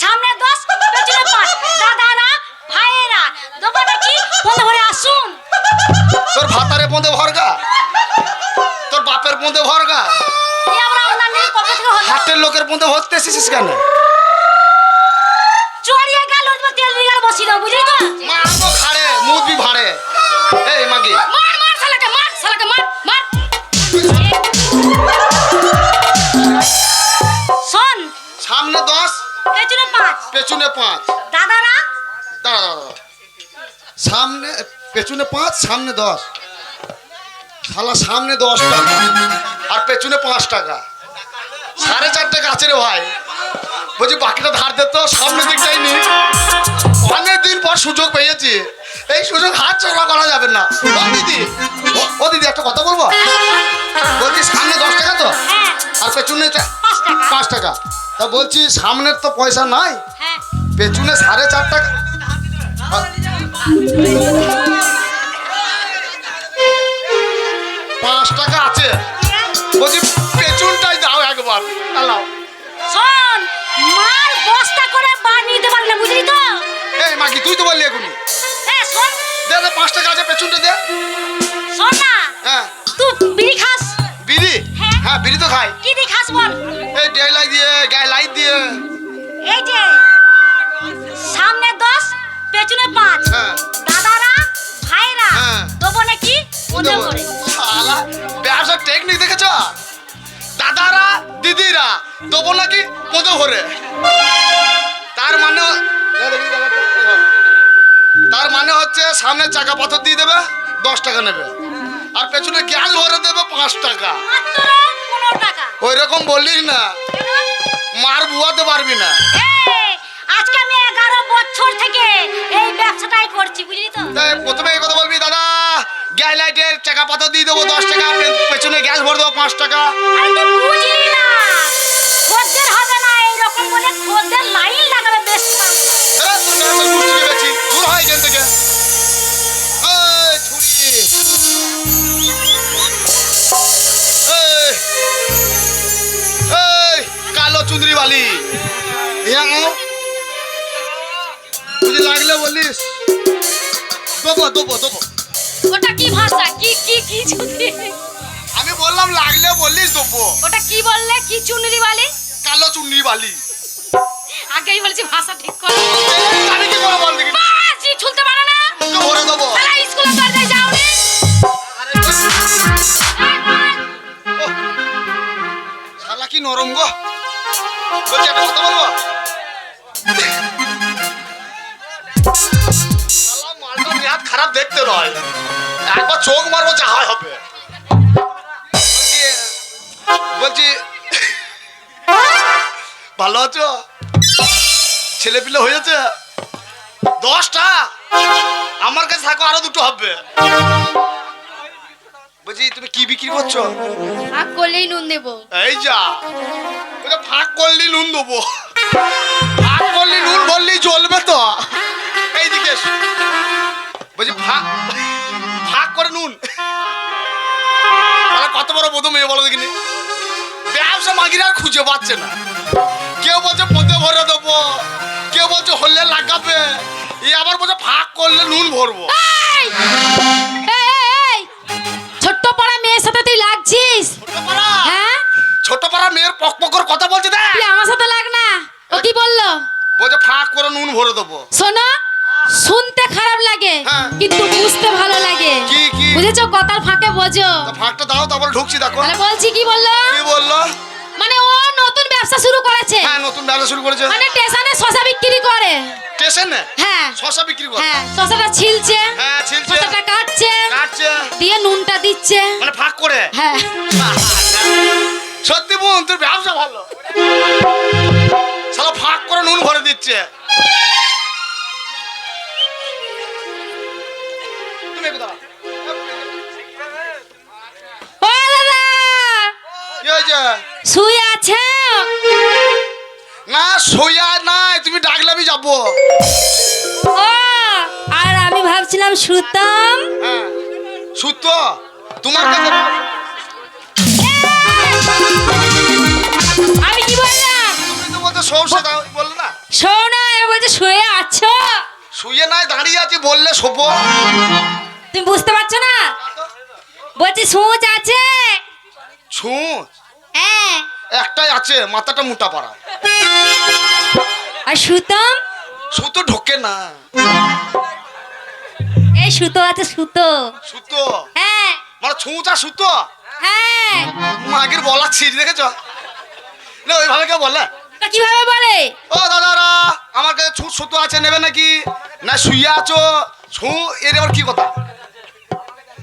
সামনে দশ পেছনে পাঁচ। দাদারা ভাইয়েরা দেবো নাকি বন্ধ করে আসুন। তোর ভাতারে পোঁদে ভরগা? তোর বাপের পোঁদে ভরগা? নিয়ে হাটের লোকের পোঁদে ভরতে এসেছিস কেন? চড়িয়ে গেল তেল গেল বসি দাও বুঝলি তো? মারবো খাড়ে মুদবি ভাড়ে। এই মাগি। মার মার শালাকে মার শালাকে মার মার। পেছনে পাঁচ। দাদারা? দাঁড়া দাঁড়া, দাঁড়া। সামনে পেছনে পাঁচ সামনে দশ। শালা সামনে দশ টাকা। আর পেছনে পাঁচ টাকা। সাড়ে চার টাকা আছে রে ভাই। বলছি বাকিটা ধার দে তো সামনে দিকটাই নি। অনেক দিন পর সুযোগ পেয়েছি। এই সুযোগ হাত চড়া করা যাবে না। ও দিদি ও- দিদি একটা কথা বলব? বলছি সামনে দশ টাকা তো? হ্যাঁ। আর পেছনে পাঁচ টাকা। তা বলছি সামনের তো পয়সা নাই। পেছনে সাড়ে চার টাকা পাঁচ টাকা আছে। বলছি পেছনটাই দাও একবার। দাও শোন মার বস্তা করে বার নিতে পারবি না বুঝলি তো? এই মাকি তুই তো বললি এখনই। হ্যাঁ শোন। দে দে পাঁচ টাকা আছে পেছনটা দে। শোন না হ্যাঁ। তুই বিড়ি খাস। বিড়ি? হ্যাঁ। হ্যাঁ বিড়ি তো খাই। দাদারা দেবো নাকি পদে ভরে তার মানে। তার মানে হচ্ছে সামনে চাকা পাথর দিয়ে দেবে দশ টাকা নেবে। আর পেছনে গ্যাস ভরে দেবে পাঁচ টাকা। ওই রকম বললিস না। মার বুয়াতে পারবি না। আজকে আমি এগারো বছর থেকে এই ব্যবসাটাই করছি বুঝলি তো? প্রথমে এই কথা বলবি দাদা। গ্যাস লাইটের চাকা পাথর দিয়ে দেবো দশ টাকা পেছনে গ্যাস ভরে দেবো পাঁচ টাকা। দূর হয় এখান থেকে। কালো চুদরি বালি। লাগলে বলিস। দেবো দেবো দেবো। ওটা কি ভাষা? কি কি কি চুনরি? আমি বললাম লাগলে বলিস দেবো ওটা কি বললে? কি চুনরি বলে? কালো চুনরি বালি। আগেই বলছি ভাষা ঠিক করে। আমি কি করে বল দেখি? বাজি ছুলতে পারো না। ভরে দেবো। শালা স্কুলে দরজায় যাও রে। শালা কি নরম গো। বলছি একটা কথা বলব? খারাপ দেখতে নয়। একবার চোখ মারবো যা হয় হবে। বলছি- ভালো আছো? ছেলে পিলে হয়েছে? দশটা? আমার কাছে থাকো আরও দুটো হবে। বলছি তুমি কি বিক্রি করছ? ফাঁক করলেই নুন দেবো। এই যা। ওটা ফাঁক করলি নুন দেবো। ফাঁক করলি নুন বললি জ্বলবে তো। এইদিকে। বলছি ফাঁক ফাঁক করে নুন। তাহলে কত বড় বোধ মেয়ে বলো দেখিনি? ব্যবসা মাগিরা আর খুঁজে পাচ্ছে না। কেউ বলছে পদে ভরে দেবো। কেউ বলছে হলে লাগাবে। এই আবার বলছে ফাঁক করলে নুন ভরবো। ছোট্ট পাড়া মেয়ের সাথে তুই লাগছিস? ছোট পাড়া হ্যাঁ? ছোট পাড়া মেয়ের পক পকর কথা বলছে দেখ। আমার সাথে লাগ না। ও কি বলল? বলছে ফাঁক করে নুন ভরে দেবো। শোনো শুনতে খারাপ লাগে হ্যাঁ। কিন্তু বুঝতে ভালো লাগে। কি, কি? বুঝেছ? কথার ফাঁকে বোঝো। ফাঁকটা দাও তারপরে ঢুকছি দেখো। বলছি কি বলল? কি বলল? মানে ও নতুন ব্যবসা শুরু করেছে। হ্যাঁ নতুন ব্যবসা শুরু করেছে। মানে স্টেশনে শশা বিক্রি করে। স্টেশনে? হ্যাঁ। শশা বিক্রি করে? হ্যাঁ শশাটা ছিলছে। হ্যাঁ ছিলছে। শশাটা কাটছে। কাটছে। দিয়ে নুনটা দিচ্ছে। মানে ফাঁক করে? হ্যাঁ। সত্যি বোন তোর ব্যবসা ভালো। শালা ফাঁক করে নুন ভরে দিচ্ছে। কি শুয়ে আছে? না সোয়া নাই তুমি ডাকলে আমি যাব। ও আর আমি ভাবছিলাম সুতম হ্যাঁ তোমার কাছে আমি কি বললাম? তুমি তো বলছো সর্ষে দাও বললে না। বলছে শুয়ে আছো? শুয়ে নাই দাঁড়িয়ে আছি বললে শোবো। তুমি বুঝতে পারছ না? বলছি সুচ আছে। ছুঁচ হ্যাঁ। একটাই আছে মাথাটা মোটা পাড়া। আর সুতম সুতো ঢোকে না। এই সুতো আছে সুতো। সুতো? হ্যাঁ। মানে ছুঁচ সুতো? হ্যাঁ। মাগের বলা ছিট দেখেছ? না ওইভাবে কেউ বলে? কীভাবে বলে? ও দাদারা আমার কাছে ছুঁচ সুতো আছে নেবে নাকি? না শুয়ে আছো? ছু এর আবার কি কথা?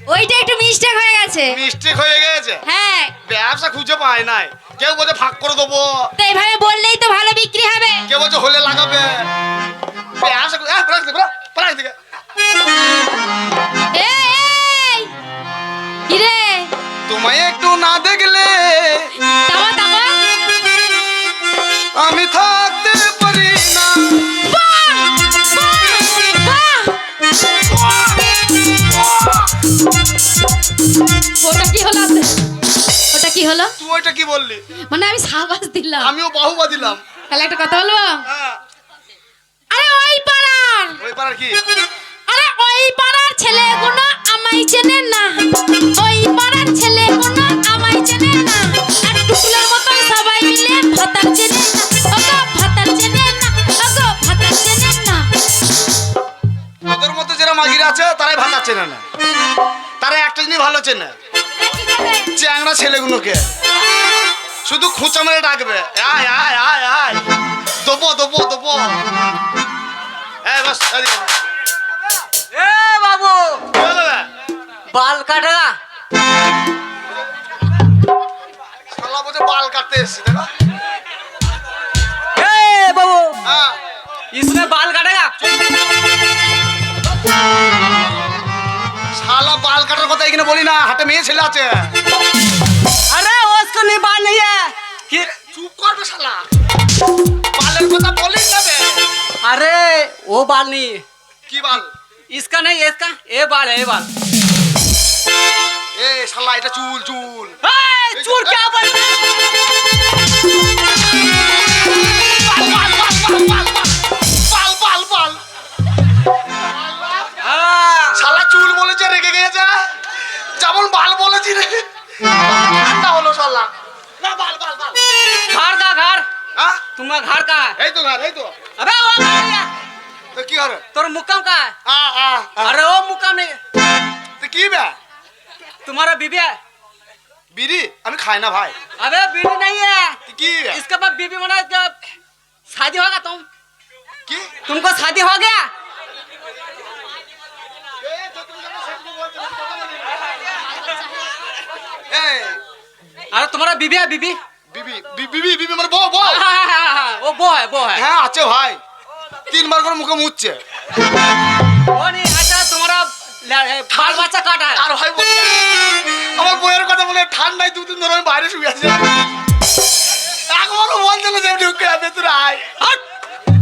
ওইটা একটু মিস্টেক হয়ে গেছে। মিস্টেক হয়ে গেছে? হ্যাঁ। ব্যবসা খুঁজে পায় নাই। কেউ বলছে ফাঁক করে দেবো। তো এইভাবে বললেই তো ভালো বিক্রি হবে। কেউ বলছে হলে লাগাবে। ব্যবসা পড়াক, পড়াক এই, কিরে? তোমায় একটু না দেখলে আমি থাকতে কি তুই ওইটা কি বললি? মানে আমি সাবাস দিলাম। আমিও বাহুবা দিলাম। তাহলে একটা কথা বলব? হ্যাঁ। আরে ওই পাড়ার। ওই পাড়ার কি? আরে ওই পাড়ার ছেলেগুলো আমায় চেনে না। ওই পাড়ার ছেলেগুলো আমায় চেনে না। আর টুকুলের মতো সবাই মিলে ভাতার চেনে না। ওগো ভাতার চেনে না। ওগো ভাতার চেনে না। ওদের মধ্যে যারা মাগিরা আছে তারাই ভাতা চেনে না। তারা একটা জিনিস ভালো চেনে। চ্যাংড়া ছেলেগুলোকে শুধু খুঁচা মেরে ডাকবে আয় আয় আয় আয় দেবো দেবো দেবো এই বাস এদিকে আয়। এ বাবু কি হলো রে? বাল কাটেগা শালা বলছে বাল কাটতে এসছি দেখো ए बाबू হ্যাঁ इसमें बाल काटेगा কথা এখানে বলি না হাটে মেয়ে ছেলে আছে अरे उसको नहीं बाल नहीं है कि চুপ করবে শালা বালের কথা বলিস না বে अरे वो बाल नहीं কি বাল इसका नहीं है इसका ये बाल है ये बाल এ শালা এটা চুল চুল ए, चूर क्या बाल বাল চুল বলেছে রেগে গেছে যেমন বাল বলেছি রে ঠান্ডা হলো শালা না বাল বাল বাল घर का घर হ্যাঁ तुम्हारा घर का है এই তো ঘর এই তো अबे वो घर है তো কি ঘর तोर मुक्काम का है আ আ আ। अरे वो मुक्काम नहीं তো কি বে तुम्हारा बीबी है বিড়ি আমি খাই না ভাই अबे बीबी नहीं है তো কি বে? इसके बाद बीबी मना जब शादी होगा तुम কি तुमको शादी हो गया আরে তোমার বিবি আর বিবি? বিবি বিবি বিবি মানে বউ বউ? হ্যাঁ, হ্যাঁ, ও বয় বয় হ্যাঁ। আছে ভাই। তিনবার করে মুখে মুচ্ছে ওনি আচ্ছা তোমরা ফাল বাচ্চা কাটা আর ভাই আমার বইয়ের কথা বলে ঠান্ডায় দুদিন ধরে আমি বাইরে শুয়ে আছি। একবারও বলছিল যে ঢুকে তোরা আয়।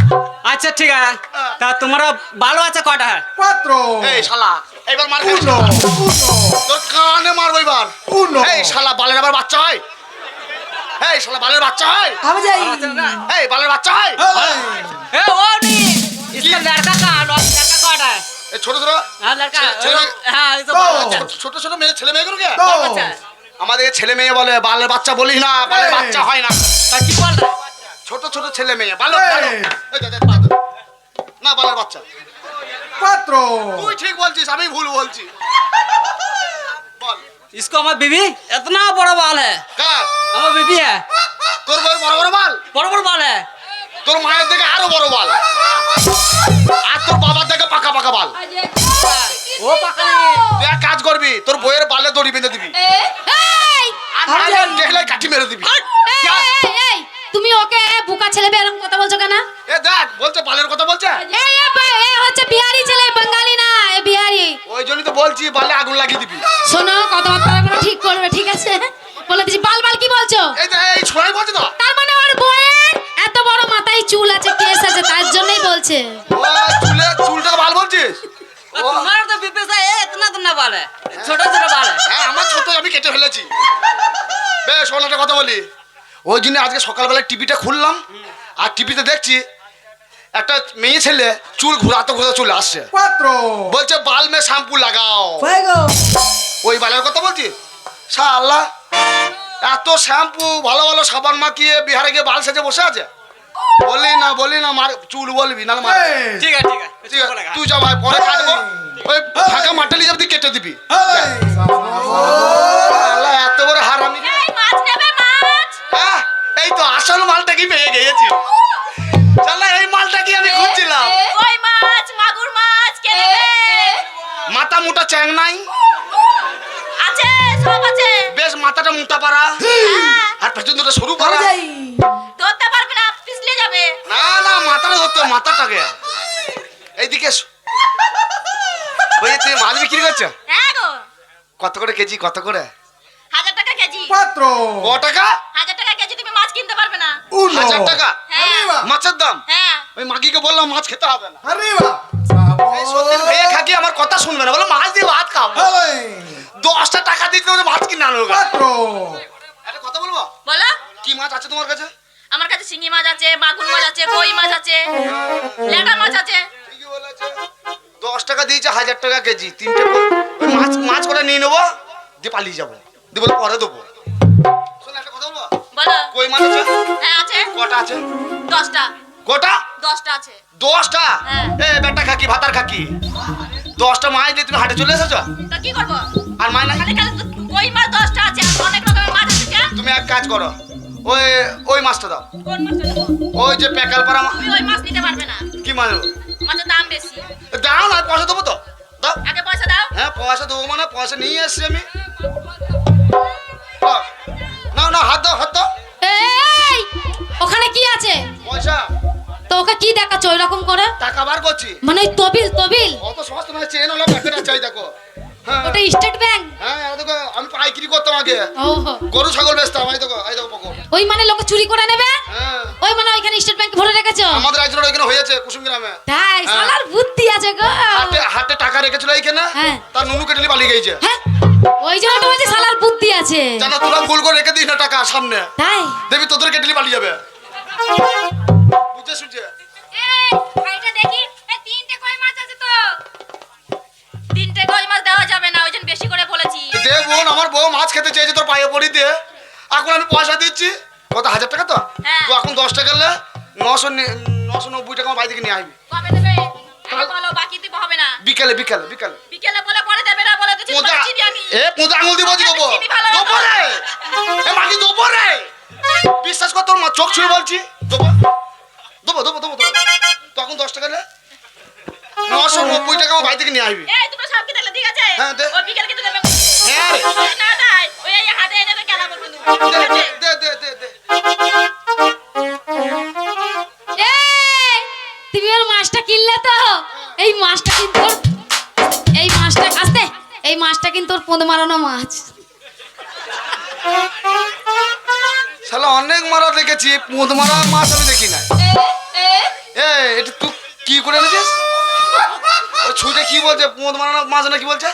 हट! अच्छा ठीक है तो तुम्हारा बाल बच्चा काटा है Cuatro. এই শালা এবার মার খাবি। Uno. Uno. তোর কানে মারবো এবার Uno. এই শালা বালের আবার বাচ্চা হয় এই শালা বালের বাচ্চা হয় এই বালের বাচ্চা হয় Ay. ए वो नहीं इसका लड़का का लड़का काटा है এই ছোট ছোট हाँ लड़का चलो, चलो। हाँ इसे तो। बाल बच्चा ছোট- ছোট ছোট মেয়ে ছেলে মেয়ে কে बाल बच्चा है আমাদের ছেলে মেয়ে বলে বালের বাচ্চা বলিস না বালের এই। বাচ্চা হয় না तो की बोल रहा है ছোট ছোট ছেলে মেয়ে বালো এই। বালো। এই দে, দে, দে, দে। না বালের বাচ্চা Cuatro. তুই ঠিক বলছিস আমি ভুল বলছি বল इसको हमारा बीबी इतना बड़ा बाल है কার हमारा बीबी है তোর বই বড় বড় বাল बड़ा बड़ा बाल है তোর মায়ের থেকে আরো বড় বাল আর তোর বাবার থেকে পাকা পাকা বাল वो पका नहीं তুই এক কাজ করবি তোর বইয়ের বালে দড়ি বেঁধে দিবি এই আর নাহলে দেখলে কাঠি মেরে দিবি এই, এই, এই, তুমি ওকে বোকা ছেলে বে এরকম কথা বলছো কেন? এ দেখ বলছে বালের কথা বলছে? এ এ এ হচ্ছে বিহারি ছেলে বাঙালি না এ বিহারি। ওই জন্য তো বলছি বালে আগুন লাগিয়ে দিবি। শোনো কথাবার্তা ঠিক করবে ঠিক আছে? বলে দিছি বাল বাল কি বলছো? এই তো এই ছড়াই বলছো তো। তার মানে ওর বউয়ের এত বড় মাথায় চুল আছে কেস আছে তার জন্যই বলছে। ও চুলে চুলটা বাল বলছিস? তোমার তো বিপেসা এ এতনা তো না বালে ছোট ছোট বালে হ্যাঁ। আমার ছোট আমি কেটে ফেলেছি। বেশ অন্য কথা বলি। ওই জন্য আজকে সকালবেলা টিভিটা খুললাম আর টিভিতে দেখছি একটা মেয়ে ছেলে চুল ঘুরাতে ঘুরাতে চলে আসছে। বলছে বাল মে শ্যাম্পু লাগাও। ওই বালের কথা বলছি? আল্লাহ এত শ্যাম্পু ভালো ভালো সাবান মাখিয়ে বিহারে গিয়ে বাল সেজে বসে আছে? বলি না বলি না মার চুল বলবি না মার। ঠিক আছে ঠিক আছে ঠিক আছে, তুই যা ভাই পরে কাটবো। ওই ফাঁকা মাটালি যাবি কেটে দিবি. শালা, এত বড় হার আমি হ্যাঁ, এই তো আসল মালটা কি পেয়ে গেছি শালা এই মালটা কি আমি খুঁজছিলাম? কই মাছ? মাগুর মাছ কে নেবে? মাথা মোটা চ্যাং নাই? আছে সব আছে। বেশ মাথাটা মোটা পারা। হ্যাঁ, আর পেছন দুটো সরু পারা। ধরতে পারবে না পিছলে যাবে। না না মাথাটা ধরতে মাথাটাকে। এইদিকে। বলছি তুমি মাছ বিক্রি করছ? হ্যাঁ কত করে কেজি কত করে? হাজার টাকা কেজি. ক টাকা? হাজার হাজার টাকা। হ্যাঁ. মাছের দাম। হ্যাঁ। ওই মাগিকে বললাম মাছ খেতে হবে না। Arriba. এই সত্যি মেয়ে খাকি আমার কথা শুনবে না। বলো মাছ দিয়ে ভাত Hey. দশটা টাকা দিতে হবে মাছ কিনে আনো গা। একটা কথা বলব? বলো। কি মাছ আছে তোমার কাছে? আমার কাছে শিঙি মাছ আছে মাগুর মাছ আছে কই মাছ আছে লেটা মাছ আছে। ঠিকই বলেছে। দশ টাকা দিয়েছে হাজার টাকা কেজি। তিনটে ওই মাছ মাছ করে নিয়ে নেব দিয়ে পালিয়ে যাব। দিয়ে বলে পরে দেবো। শোন একটা কথা বলব? বলো। কই মাছ আছে? কটা আছে? দশটা। কটা? দশটা আছে। দশটা? হ্যাঁ। এ বেটা খাকি ভাতার খাকি। দশটা মাছ দিয়ে তুমি হাটে চলে এসেছ? তো কি করব? আর খালি খালি কই মাছ দশটা আছে আর অনেক রকমের মাছ আছে কে? তুমি এক কাজ করো ওই ওই মাছটা দাও। কোন মাছটা নেব ওই যে পেকাল মা- তুমি ওই মাছ নিতে পারবে না। কি মাছ? মাছের দাম বেশি। দাও না পয়সা দেবো তো। দাও। আগে পয়সা দাও। হ্যাঁ পয়সা দেবো মানে পয়সা নিয়ে এসছি আমি। কি দেখাচ্ছ ওই রকম করে? টাকা বার করছি। মানে ওই তবিল তবিল? অত সস্তা নয় চেন হলো প্যাকেট চাই দেখো। হ্যাঁ। ওটা স্টেট ব্যাংক? হ্যাঁ দেখো আমি পাইকারি করতাম আগে। ওহো। গরু ছাগল বেচতাম এই দেখো এই দেখো পকর ওই মানে লোকে চুরি করে নেবে? হ্যাঁ। ওই মানে ওইখানে স্টেট ব্যাংক ভরে রেখেছো? আমাদের একজন ওইখানে হয়েছে কুসুম গ্রামে। তাই হ্যাঁ। সালার বুদ্ধি আছে গো। হাটে হাটে টাকা রেখেছিল এইখানে হ্যাঁ। তার নুনু কেটে পালিয়ে গেছে। হ্যাঁ। ওই জন্য তো বলছি সালার বুদ্ধি আছে। জানা তোরা ভুল করে রেখে দিস না টাকা সামনে। তাই? দেবি তোদের কেটলি পালিয়ে যাবে। বুঝে শুনছে বোন আমার বউ মাছ খেতে চেয়েছে তোর পায়ে পড়ি দে এখন আমি পয়সা দিচ্ছি। কত হাজার টাকা তো? হ্যাঁ। তো এখন দশ টাকা নশো নশো নব্বই টাকা বাড়ি থেকে নিয়ে আসবি। বলো বাকি দিব হবে না। বিকালে বিকালে বিকালে। বিকেলে বলে পরে দেবে না বলে দিচ্ছি আমি। এ পোঁতা আঙুল দিব দি দেবো চিনি ভালো দেবো রে এ মাগি দেবো বিশ্বাস কর তোর মা চোখ ছুঁয়ে বলছি। দেবো দেবো দেবো দেবো। তখন দশ টাকা নশো নব্বই টাকা আমার বাড়ি থেকে নিয়ে আসবি। এই তোমরা সব কি তাহলে ঠিক আছে? হ্যাঁ, দে। ওই বিকেল কিন্তু দেবে হ্যাঁ। না দেয়। ওই হাতে এনে তো কেনা বলব দে দে দে দে দে তুমি ওর মাছটা কিনলে তো? এই মাছটা কিন্তু এই মাছটা আস্তে এই মাছটা কিন্তু ওর পোঁদ মারানো মাছ। শালা অনেক মারা দেখেছি। পোঁদ মারা মাছ আমি দেখি না এ এটা তুই কি করে এনেছিস? ও ছুটে কি বলছে? পোঁদ মারানো মাছ না কি বলছে?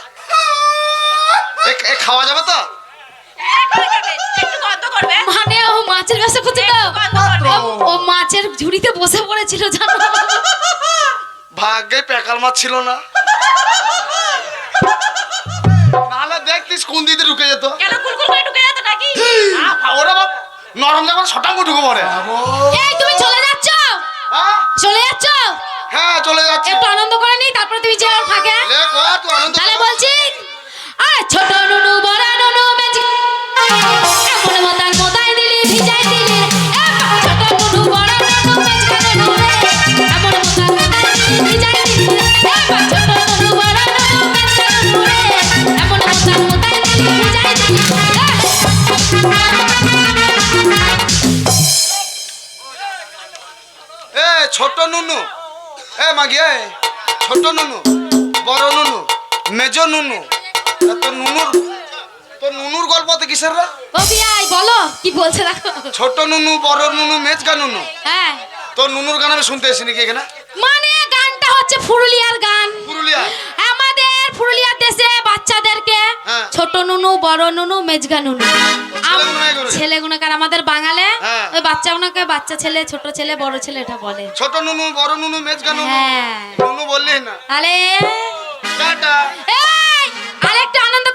এ- খাওয়া যাবে তো? মানে ও মাছের ব্যবসা করছে তো। ও মাছের ঝুড়িতে বসে পড়েছিল জানো? ভাগ্যে পেকাল মাছ ছিল না। নাহলে দেখতিস কোন দিকে ঢুকে যেত? কেন কুলকুল করে ঢুকে যেত নাকি? ওরা বাপ নরম যখন শটাঙ্গ ঢুকে পড়ে। এই তুমি চলে যাচ্ছ? চলে যাচ্ছ? হ্যাঁ চলে যাচ্ছি। একটু আনন্দ করে নি তারপরে তুমি যে ওর ফাঁকে। তাহলে। বলছি আরে ছোট নুনু বড় নুনু মেজি এমন মতার মতাই দিলি ভিজাই দিলি ছোট নুনু বড় নুনু মেজি এমন মতার মতাই দিলি ভিজাই দিলি ছোট নুনু বড় নুনু মেজি এমন মতার মতাই দিলি ভিজাই দিলি এ ছোট নুনু। এ মাগি এ ছোট নুনু বড় নুনু মেজ নুনু। তা নুনুর নুনুর গল্প তো কিসের রে? ও বিয়াই বলো কি বলছে দেখো। ছোট নুনু বড় নুনু মেজকা নুনু। হ্যাঁ। তোর নুনুর গান আমি শুনতে এসেছি নাকি এখানে? মানে গানটা হচ্ছে পুরুলিয়ার গান। পুরুলিয়া আমাদের পুরুলিয়ার দেশে বাচ্চাদেরকে হ্যাঁ। ছোট নুনু বড় নুনু মেজগা নুনু। ছেলে গুণাকার আমাদের বাঙালে? হ্যাঁ। ওই বাচ্চা গুণাকে বাচ্চা ছেলে ছোট ছেলে বড় ছেলে এটা বলে। ছোট নুনু বড় নুনু মেজগা নুনু। হ্যাঁ। নুনু বললি না। টাটা। এই আরেকটা আনন্দ